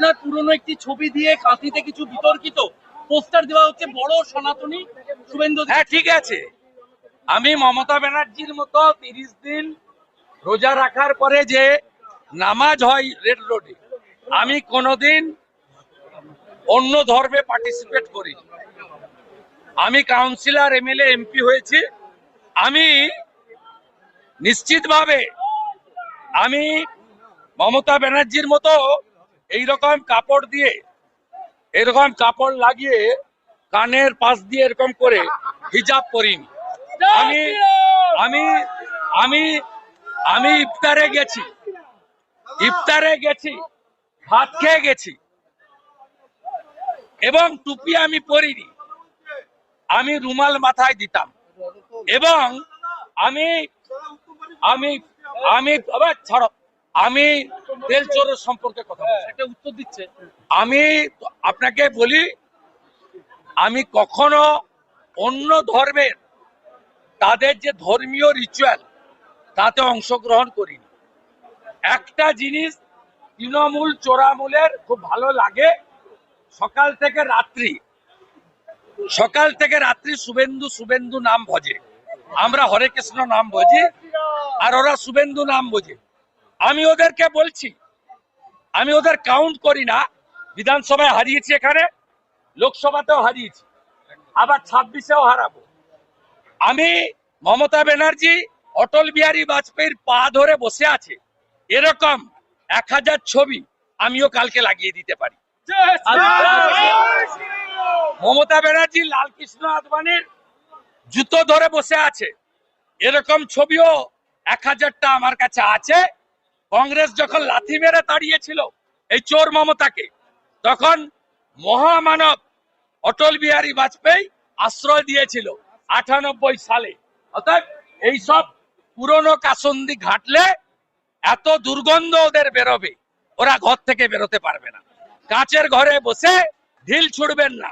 আপনার পুরনো একটি ছবি দিয়ে কাঁথিতে কিছু বিতর্কিত পোস্টার দেওয়া হচ্ছে বড় সনাতনী শুভেন্দু হ্যাঁ ঠিক আছে। আমি মমতা ব্যানার্জির মতো তিরিশ দিন রোজা রাখার পরে যে নামাজ হয় রেড রোডে, আমি কোনোদিন অন্য ধর্মে পার্টিসিপেট করি আমি কাউন্সিলর এমএলএ এমপি হয়েছি। আমি নিশ্চিতভাবে আমি মমতা ব্যানার্জির মতো এই রকম কাপড় দিয়ে এরকম কাপড় লাগিয়ে কানের পাশ দিয়ে এরকম করে হিজাব করিনি আমি আমি আমি আমি ইফতারে গেছি। ইফতারে গেছি, ভাত খেয়ে গেছি। এবং টুপি আমি পরিনি। আমি রুমাল মাথায় দিতাম। এবং আমি আমি আমি, আবার ছাড়ো, আমি তেল চোরের সম্পর্কে কথা বলছি। একটা উত্তর দিচ্ছে। আমি আপনাকে বলি আমি কখনো অন্য ধর্মের তাদের যে ধর্মীয় রিচুয়াল তাতে অংশগ্রহণ করিনি। একটা জিনিস তৃণমূল চোরামূলের খুব ভালো লাগে সকাল থেকে রাত্রি সকাল থেকে রাত্রি শুভেন্দু শুভেন্দু নাম ভজে আমরা হরে কৃষ্ণ নাম ভজি আর ওরা শুভেন্দু নাম বোঝে। আমি ওদেরকে বলছি, আমি ওদের কাউন্ট করি না, বিধানসভায় হারিয়েছি এখানে, লোকসভাতেও হারিয়েছি, আবার ছাব্বিশেও হারাবো। আমি মমতা ব্যানার্জি, অটল বিহারী বাজপেয়ীর পা ধরে বসে আছে, এরকম এক হাজার ছবি আমিও কালকে লাগিয়ে দিতে পারি। মমতা ব্যানার্জি, লালকৃষ্ণ আদবানির জুতো ধরে বসে আছে, এরকম ছবিও এক হাজারটা আমার কাছে আছে কংগ্রেস যখন লাথি মেরে তাড়িয়েছিল এই চোর মমতাকে, তখন মহামানব অটল বিহারী বাজপেয়ী আশ্রয় দিয়েছিল আটানব্বই সালে। অর্থাৎ এইসব পুরনো কাসন্দি ঘাটলে এত দুর্গন্ধ ওদের বেরোবে, ওরা ঘর থেকে বেরোতে পারবে না। কাচের ঘরে বসে ঢিল ছুড়বেন না।